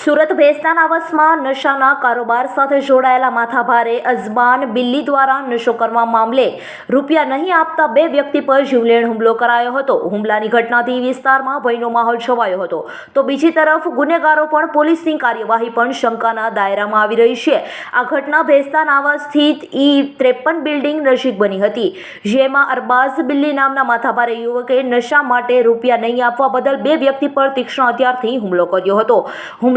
સુરત ભેસ્તાન આવાસમાં નશાના કારોબાર સાથે જોડાયેલા માથાભારે અઝબાન બિલ્લી દ્વારા નશો કરવા મામલે રૂપિયા નહીં આપતા બે વ્યક્તિ પર જીવલેણ હુમલો કરાયો હતો. હુમલાની ઘટનાથી વિસ્તારમાં ભયનો માહોલ છવાયો હતો. તો બીજી તરફ ગુનેગારો પણ પોલીસની કાર્યવાહી પણ શંકાના દાયરામાં આવી રહી છે. આ ઘટના ભેસ્તાન આવાસ સ્થિત ઈ ત્રેપન બિલ્ડિંગ નજીક બની હતી. જેમાં અરબાઝ બિલ્લી નામના માથાભારે યુવકે નશા માટે રૂપિયા નહીં આપવા બદલ બે વ્યક્તિ પર તીક્ષ્ણ હથિયારથી હુમલો કર્યો હતો.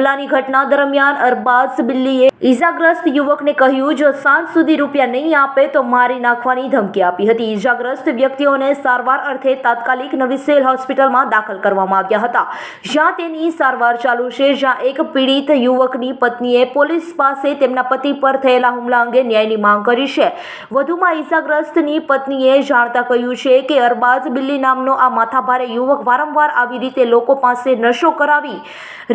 હુમલાની ઘટના દરમિયાન અરબાઝ બિલ્લીએ ઈજાગ્રસ્ત યુવકને કહ્યું, જો સાંજ સુધી રૂપિયા નહીં આપે તો મારી નાખવાની ધમકી આપી હતી. ઈજાગ્રસ્ત વ્યક્તિઓને સારવાર અર્થે તાત્કાલિક નવી સેલ હોસ્પિટલમાં દાખલ કરવામાં આવ્યા હતા. જ્યાં તેની સારવાર ચાલુ છે, જ્યાં એક પીડિત યુવકની પત્નીએ પોલીસ પાસે તેમના પતિ પર થયેલા હુમલા અંગે ન્યાયની માંગ કરી છે. વધુમાં ઈજાગ્રસ્તની પત્નીએ જાણતા કહ્યું છે કે અરબાઝ બિલ્લી નામનો આ માથાભારે યુવક વારંવાર આવી રીતે લોકો પાસે નશો કરાવી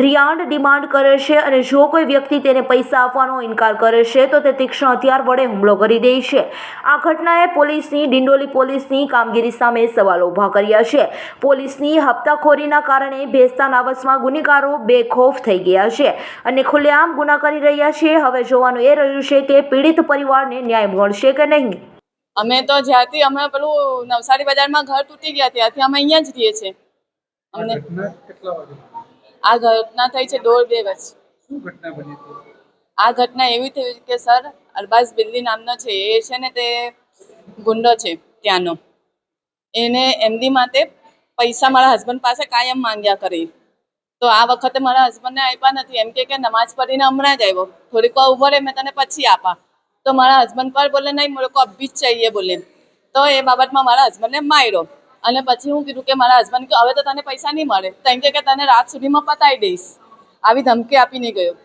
રિયાન્ડ ડિમાન્ડ કરે છે અને જો કોઈ વ્યક્તિ તેને પૈસા આપવાનો ઇનકાર કરે છે તો તે તીક્ષ્ણ હથિયાર વડે હુમલો કરી દે છે. આ ઘટનાએ પોલીસની ડિંડોલી પોલીસની કામગીરી સામે સવાલો ઊભા કર્યા છે. પોલીસની હપ્તાખોરીના કારણે ભેસ્તાન નાવસમાં ગુનેગારો બેખોફ થઈ ગયા છે અને ખુલ્લેઆમ ગુના કરી રહ્યા છે. હવે જોવાનું એ રહ્યું છે કે પીડિત પરિવારને ન્યાય મળશે કે નહીં? અમે તો જ્યાંથી અમે પેલું નવસારી બજારમાં ઘર તૂટી ગયા ત્યાંથી અમે અહીંયા જ રહીએ છીએ. અમને ઘટના કેટલા વાગે? આ ઘટના થઈ છે દોઢ બે વર્ષ શું ઘટના બની હતી? આ ઘટના એવી થઈ કે સર અરબાઝ બિલ્લી નામનો છે, એ છે ને તે ગુંડો છે ત્યાંનો. એને એમની માટે પૈસા મારા હસબન્ડ પાસે કાયમ માંગ્યા કરી. તો આ વખતે મારા હસબન્ડને આપ્યા નથી. એમ કે નમાઝ પઢીને હમણાં જ આવ્યો. થોડીક વાર ઊભો રહે, મેં તને પછી આપા. તો મારા હસબન્ડ પર બોલે, નહીં મેરે કો અભી જ ચાહીએ, બોલે. તો એ બાબતમાં મારા હસબન્ડને માર્યો. અને પછી હું કીધું કે મારા હસબન્ડ કે હવે તો તને પૈસા નહીં મળે. તો એમ કે તને રાત સુધીમાં પતાવી દઈશ. આવી ધમકી આપીને ગયો.